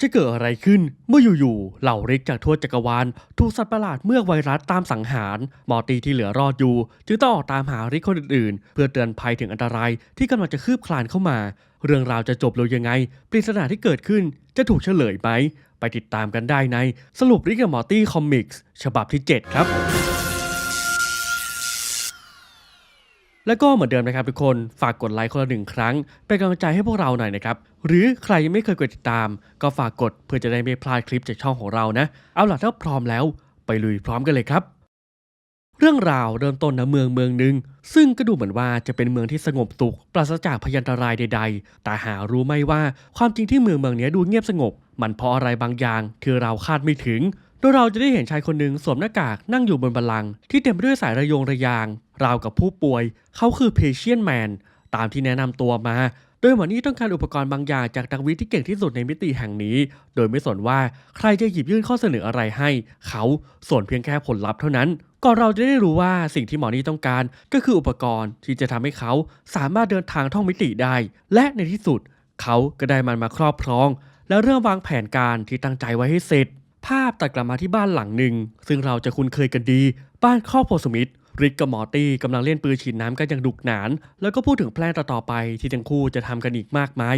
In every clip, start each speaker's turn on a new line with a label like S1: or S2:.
S1: จะเกิดอะไรขึ้นเมื่ออยู่ๆ เหล่าริกจากทั่วจักรวาลถูกสัตว์ประหลาดเมือกไวรัสตามสังหาร มอร์ตีที่เหลือรอดอยู่ จึงต้องออกตามหาริกคนอื่นๆ เพื่อเตือนภัยถึงอันตรายที่กำลังจะคืบคลานเข้ามา เรื่องราวจะจบลงยังไง ปริศนาที่เกิดขึ้นจะถูกเฉลยไหม ไปติดตามกันได้ในสรุปริกกับมอร์ตี้คอมิกส์ฉบับที่ 7 ครับ แล้วก็เหมือนเดิมนะครับทุกคนฝากกดไลค์คนละหนึ่งครั้ง เป็นกำลังใจให้พวกเราหน่อยนะครับ หรือใครยังไม่เคยกดติดตาม ก็ฝากกดเพื่อจะได้ไม่พลาดคลิปจากช่องของเรานะ เอาล่ะถ้าพร้อมแล้ว ไปลุยพร้อมกันเลยครับ เรื่องราวเริ่มต้นณเมืองเมืองหนึ่งซึ่งก็ดูเหมือนว่าจะเป็นเมืองที่สงบสุข ปราศจากพยันตรายใด ๆ แต่หารู้ไหมว่าความจริงที่เมืองเมืองนี้ดูเงียบสงบ มันเพราะอะไรบางอย่างที่เราคาดไม่ถึงโดยเราจะได้เห็นชายคนหนึ่งสวมหน้ากากนั่งอยู่บนบัลลังก์ที่เต็มไปด้วยสายระยงระยาง ราวกับผู้ป่วย เขาคือเพเชียนแมนตามที่แนะนำตัวมา โดยหมอนี่ต้องการอุปกรณ์บางอย่างจากนักวิทย์ที่เก่งที่สุดในมิติแห่งนี้ โดยไม่สนว่าใครจะหยิบยื่นข้อเสนออะไรให้ เขาส่วนเพียงแค่ผลลัพธ์เท่านั้นก่อนเราจะได้รู้ว่าสิ่งที่หมอนี่ต้องการก็คืออุปกรณ์ที่จะทำให้เขาสามารถเดินทางท่องมิติได้ และในที่สุด เขาก็ได้มันมาครอบครอง แล้วเริ่มวางแผนการที่ตั้งใจไว้ให้เสร็จ ภาพตัดกลับมาที่บ้านหลังหนึ่งซึ่งเราจะคุ้นเคยกันดี บ้านครอบครัวสมิธ ริกกับมอร์ตี้กำลังเล่นปืนฉีดน้ำกันอย่างดุกหนาน แล้วก็พูดถึงแพลนต่อๆไปที่ทั้งคู่จะทำกันอีกมากมาย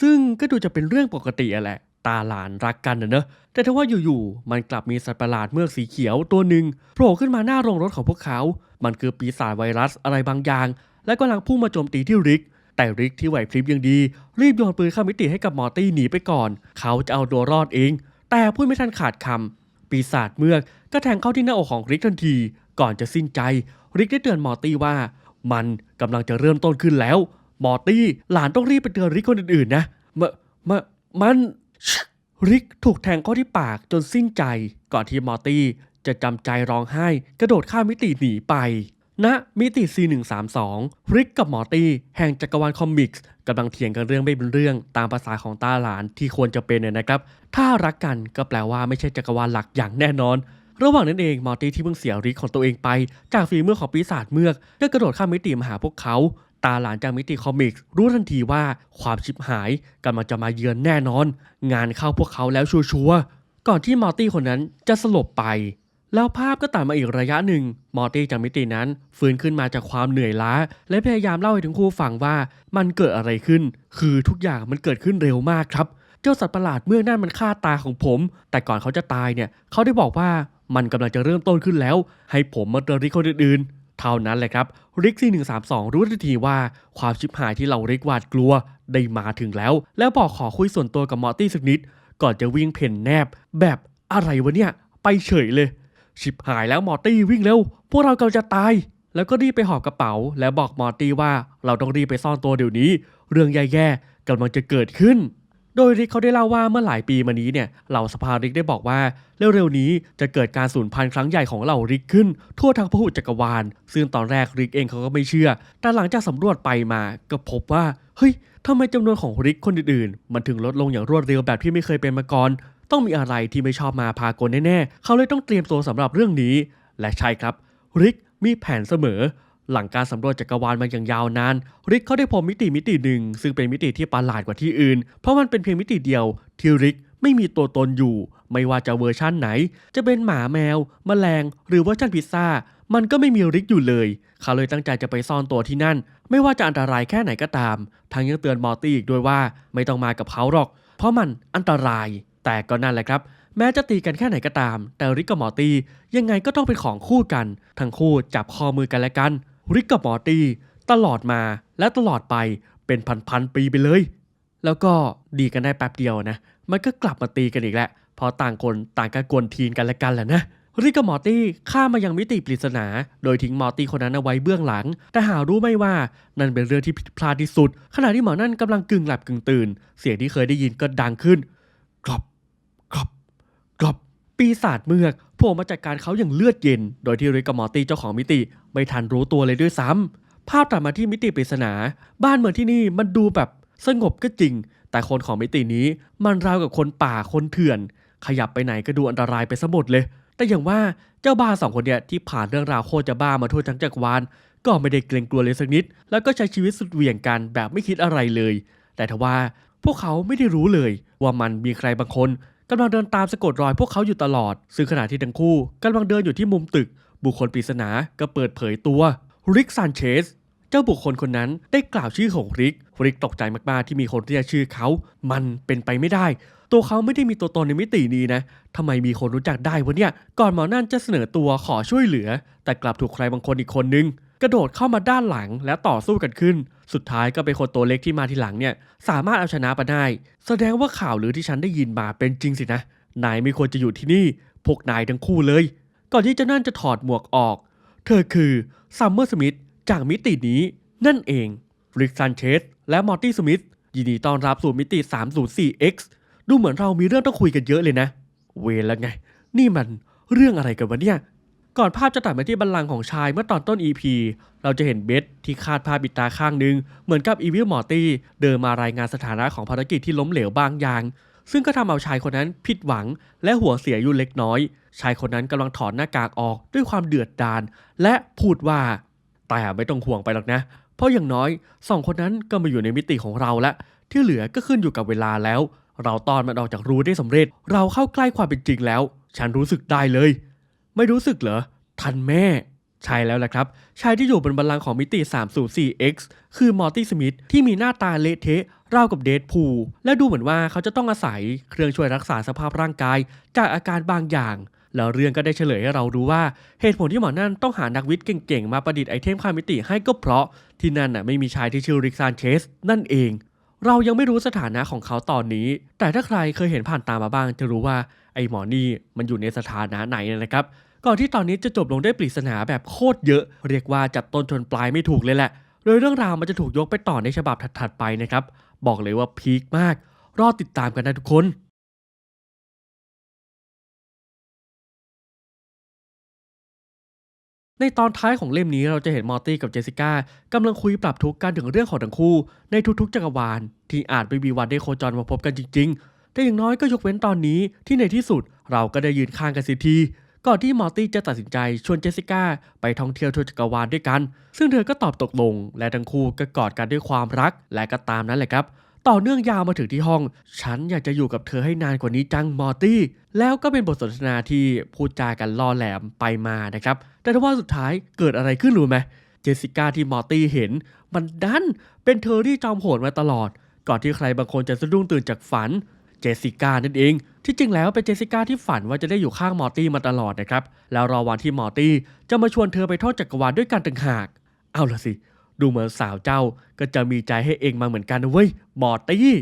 S1: ซึ่งก็ดูจะเป็นเรื่องปกติแหละ ตาหลานรักกันนะเนอะแต่ถ้าว่าอยู่ๆมันกลับมีสัตว์ประหลาดเมือกสีเขียวตัวหนึ่งโผล่ขึ้นมาหน้าโรงรถของพวกเขา มันคือปีศาจไวรัสอะไรบางอย่าง และกำลังพุ่งมาโจมตีที่ริกแต่ริกที่ไหวพริบยังดี รีบโยนปืนข้ามมิติให้กับมอร์ตี้หนีไปก่อน เขาจะเอาตัวรอดเอง แต่พูดไม่ทันขาดคำปีศาจเมือกก็แทงเข้าที่หน้าอกของริกทันที ก่อนจะสิ้นใจ ริกได้เตือนมอร์ตี้ว่า มันกำลังจะเริ่มต้นขึ้นแล้ว มอร์ตี้หลานต้องรีบไปเตือนริกคนอื่นๆนะมะมะมันริกถูกแทงเข้าที่ปากจนสิ้นใจ ก่อนที่มอร์ตี้จะจำใจร้องไห้ กระโดดข้ามมิติหนีไปณมิติ C132 ริกกับมอร์ตี้แห่งจักรวาลคอมิกส์กำลังเถียงกันเรื่องไม่เป็นเรื่องตามภาษาของตาหลานที่ควรจะเป็นเนี่ยนะครับ ถ้ารักกันก็แปลว่าไม่ใช่จักรวาลหลักอย่างแน่นอน ระหว่างนั้นเองมอร์ตี้ที่เพิ่งเสียริกของตัวเองไป จากฝีมือของปีศาจเมือกก็กระโดดข้ามมิติมาหาพวกเขาตาหลานจากมิติคอมิกส์รู้ทันทีว่าความชิบหายกำลังจะมาเยือนแน่นอน งานเข้าพวกเขาแล้วชัวร์ๆก่อนที่มอร์ตี้คนนั้นจะสลบไป แล้วภาพก็ตัดมาอีกระยะหนึ่ง มอร์ตี้จากมิตินั้น ฟื้นขึ้นมาจากความเหนื่อยล้า และพยายามเล่าให้ทั้งคู่ฟังว่ามันเกิดอะไรขึ้น คือทุกอย่างมันเกิดขึ้นเร็วมากครับ เจ้าสัตว์ประหลาดเมื่อกนั่นมันฆ่าตาของผม แต่ก่อนเขาจะตายเนี่ยเขาได้บอกว่า มันกำลังจะเริ่มต้นขึ้นแล้ว ให้ผมมาเตือนริกคนอื่นๆ เท่านั้นแหละครับริกซี่หนึ่งสามสองรู้ทันทีว่าความชิบหายที่เราริกหวาดกลัวได้มาถึงแล้ว แล้วบอกขอคุยส่วนตัวกับมอร์ตี้สักนิด ก่อนจะวิ่งเพ่นแนบ แบบอะไรวะเนี่ย ไปเฉยเลย ชิบหายแล้วมอร์ตี้วิ่งเร็วพวกเรากำลังจะตาย แล้วก็รีบไปหอบกระเป๋า แล้วบอกมอร์ตี้ว่าเราต้องรีบไปซ่อนตัวเดี๋ยวนี้ เรื่องแย่ๆกำลังจะเกิดขึ้น โดยริกเขาได้เล่าว่าเมื่อหลายปีมานี้เนี่ยเหล่าสภาริกได้บอกว่าเร็วๆนี้จะเกิดการสูญพันธุ์ครั้งใหญ่ของเหล่าริกขึ้น ทั่วทั้งพหุจักรวาล ซึ่งตอนแรกริกเองเขาก็ไม่เชื่อ แต่หลังจากสำรวจไปมาก็พบว่าเฮ้ยทำไมจำนวนของริกคนอื่นๆ มันถึงลดลงอย่างรวดเร็วแบบที่ไม่เคยเป็นมาก่อนต้องมีอะไรที่ไม่ชอบมาพากลแน่ๆเขาเลยต้องเตรียมตัวสำหรับเรื่องนี้ และใช่ครับริกมีแผนเสมอ หลังการสำรวจจักรวาลมาอย่างยาวนานริกเขาได้พบมิติมิติหนึ่ง ซึ่งเป็นมิติที่ประหลาดกว่าที่อื่น เพราะมันเป็นเพียงมิติเดียว ที่ริกไม่มีตัวตนอยู่ ไม่ว่าจะเวอร์ชั่นไหน จะเป็นหมาแมวแมลง หรือเวอร์ชันพิซซ่า มันก็ไม่มีริกอยู่เลย เขาเลยตั้งใจจะไปซ่อนตัวที่นั่น ไม่ว่าจะอันตรายแค่ไหนก็ตาม ทั้งยังเตือนมอร์ตี้อีกด้วยว่าไม่ต้องมากับเขาหรอก เพราะมันอันตราย แต่ก็นั่นแหละครับแม้จะตีกันแค่ไหนก็ตาม แต่ริกกับมอร์ตี้ยังไงก็ต้องเป็นของคู่กัน ทั้งคู่จับคอมือกันและกัน ริกกับมอร์ตี้ตลอดมาและตลอดไปเป็นพันๆปีไปเลย แล้วก็ดีกันได้แป๊บเดียวนะ มันก็กลับมาตีกันอีกแหล้วเพอต่างคนต่างกันกวนทีนกันและกันแหละนะริกกับมอร์ตี้ข้ามายังมิติปริศนา โดยทิ้งมอร์ตี้คนนั้นเอาไว้เบื้องหลัง แต่หารู้ไม่ว่านั่นเป็นเรื่องที่ผิดพลาดที่สุด ขณะที่หมอนั่นกำลังกึ่งหลับกึ่งตื่น เสียงที่เคยได้ยินก็ดังขึ้นกรอบกรอบกรอบปีศาจเมือกโผล่มาจัดการเขาอย่างเลือดเย็น โดยที่ริกกับมอร์ตี้เจ้าของมิติ ไม่ทันรู้ตัวเลยด้วยซ้ำภาพตัดมาที่มิติปริศนา บ้านเมืองที่นี่มันดูแบบสงบก็จริง แต่คนของมิตินี้มันราวกับคนป่าคนเถื่อน ขยับไปไหนก็ดูอันตรายไปซะหมดเลย แต่อย่างว่าเจ้าบ้าสองคนเนี่ยที่ผ่านเรื่องราวโคตรจะบ้ามาทั่วทั้งจักรวาลก็ไม่ได้เกรงกลัวเลยสักนิด แล้วก็ใช้ชีวิตสุดเหวี่ยงกันแบบไม่คิดอะไรเลย แต่ทว่าพวกเขาไม่ได้รู้เลย ว่ามันมีใครบางคนกำลังเดินตามสะกดรอยพวกเขาอยู่ตลอด ซึ่งขณะที่ทั้งคู่กำลังเดินอยู่ที่มุมตึก บุคคลปริศนาก็เปิดเผยตัวริกซานเชสเจ้าบุคคลคนนั้นได้กล่าวชื่อของริกริกตกใจมาก ๆ ที่มีคนเรียกชื่อเขา มันเป็นไปไม่ได้ ตัวเขาไม่ได้มีตัวตนในมิตินี้นะทำไมมีคนรู้จักได้วะเนี่ย ก่อนหมอนั่นจะเสนอตัวขอช่วยเหลือ แต่กลับถูกใครบางคนอีกคนนึง กระโดดเข้ามาด้านหลังและต่อสู้กันขึ้น สุดท้ายก็เป็นคนตัวเล็กที่มาทีหลังเนี่ย สามารถเอาชนะไปได้ แสดงว่าข่าวหรือที่ฉันได้ยินมาเป็นจริงสินะ นายไม่ควรจะอยู่ที่นี่ พวกนายทั้งคู่เลย ก่อนที่เจะนั่นจะถอดหมวกออก เธอคือซัมเมอร์สมิธจากมิตินี้นั่นเองริกซันเชสและมอร์ตี้สมิธยินดีต้อนรับสู่มิติ 304X ดูเหมือนเรามีเรื่องต้องคุยกันเยอะเลยนะ เวรแล้วไง นี่มันเรื่องอะไรกันวะเนี่ย ก่อนภาพจะตัดมาที่บัลลังก์ของชายเมื่อตอนต้น EP เราจะเห็นเบสที่คาดผ้าปิดตาข้างหนึ่งเหมือนกับอีวิลมอร์ตี้เดินมารายงานสถานะของภารกิจที่ล้มเหลวบางอย่าง ซึ่งก็ทำเอาชายคนนั้นผิดหวังและหัวเสียอยู่เล็กน้อย ชายคนนั้นกำลังถอดหน้ากากออกด้วยความเดือดดาลและพูดว่า แต่ไม่ต้องห่วงไปหรอกนะ เพราะอย่างน้อยสองคนนั้นก็มาอยู่ในมิติของเราแล้วที่เหลือก็ขึ้นอยู่กับเวลาแล้ว เราตอนมันออกจากรูได้สำเร็จ เราเข้าใกล้ความเป็นจริงแล้ว ฉันรู้สึกได้เลย ไม่รู้สึกเหรอทันแม่ ใช่แล้วแหละครับ ชายที่อยู่บนบัลลังก์ของมิติ 304X คือมอร์ตี้สมิธที่มีหน้าตาเละเทะราวกับเดดพูลและดูเหมือนว่าเขาจะต้องอาศัยเครื่องช่วยรักษาสภาพร่างกาย จากอาการบางอย่าง แล้วเรื่องก็ได้เฉลยให้เรารู้ว่า เหตุผลที่หมอนั่นต้องหานักวิทย์เก่งๆ มาประดิษฐ์ไอเทมข้ามมิติให้ก็เพราะที่นั่นน่ะไม่มีชายที่ชื่อริกซานเชสนั่นเอง เรายังไม่รู้สถานะของเขาตอนนี้ แต่ถ้าใครเคยเห็นผ่านตามาบ้างจะรู้ว่าไอหมอนี่มันอยู่ในสถานะไหนนะครับ ก่อนที่ตอนนี้จะจบลงด้วยปริศนาแบบโคตรเยอะ เรียกว่าจับต้นชนปลายไม่ถูกเลยแหละ โดยเรื่องราวมันจะถูกยกไปต่อในฉบับถัดๆไปนะครับ บอกเลยว่าพีคมาก รอติดตามกันนะทุกคนในตอนท้ายของเล่มนี้เราจะเห็นมอร์ตี้กับเจสสิก้ากำลังคุยปรับทุกกันถึงเรื่องของทั้งคู่ ในทุกๆจักรวาลที่อาจไม่มีวันได้โคจรมาพบกันจริงๆ แต่อย่างน้อยก็ยกเว้นตอนนี้ที่ในที่สุดเราก็ได้ยืนข้างกันสิที ก่อนที่มอร์ตี้จะตัดสินใจชวนเจสสิก้าไปท่องเที่ยวทั่วจักรวาลด้วยกัน ซึ่งเธอก็ตอบตกลง และทั้งคู่ก็กอดกันด้วยความรักและก็ตามนั้นแหละครับ ต่อเนื่องยาวมาถึงที่ห้อง ฉันอยากจะอยู่กับเธอให้นานกว่านี้จังมอร์ตี้ แล้วก็เป็นบทสนทนาที่พูดจากันล่อแหลมไปมานะครับ แต่ถ้าว่าสุดท้ายเกิดอะไรขึ้นรู้ไหมเจสสิก้าที่มอร์ตี้เห็น มันดันเป็นเธอที่จอมโหดมาตลอด ก่อนที่ใครบางคนจะสะดุ้งตื่นจากฝัน เจสสิก้านั่นเอง ที่จริงแล้วเป็นเจสสิก้าที่ฝันว่าจะได้อยู่ข้างมอร์ตี้มาตลอดนะครับ แล้วรอวันที่มอร์ตี้จะมาชวนเธอไปทอดจักรวาลด้วยกันต่างหาก เอาละสิ ดูเหมือนสาวเจ้าก็จะมีใจให้เองมาเหมือนกันนะเว้ย มอร์ตี้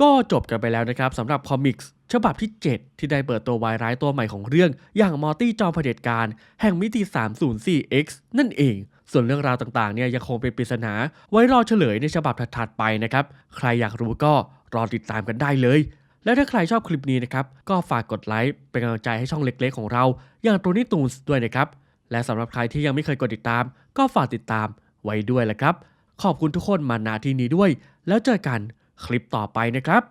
S1: ก็จบกันไปแล้วนะครับสำหรับคอมิกส์ฉบับที่ 7 ที่ได้เปิดตัววายร้ายตัวใหม่ของเรื่อง อย่างมอร์ตี้จอมเผด็จการแห่งมิติ 304X นั่นเอง ส่วนเรื่องราวต่างๆเนี่ยยังคงเป็นปริศนาไว้รอเฉลยในฉบับถัดๆไปนะครับ ใครอยากรู้ก็รอติดตามกันได้เลย และถ้าใครชอบคลิปนี้นะครับ ก็ฝากกดไลค์เป็นกำลังใจให้ช่องเล็กๆ ของเรา อย่างตัวนี้ตูนด้วยนะครับ และสำหรับใครที่ยังไม่เคยกดติดตาม ก็ฝากติดตามไว้ด้วยแหละครับ ขอบคุณทุกคนมาณที่นี้ด้วย แล้วเจอกันคลิปต่อไปนะครับ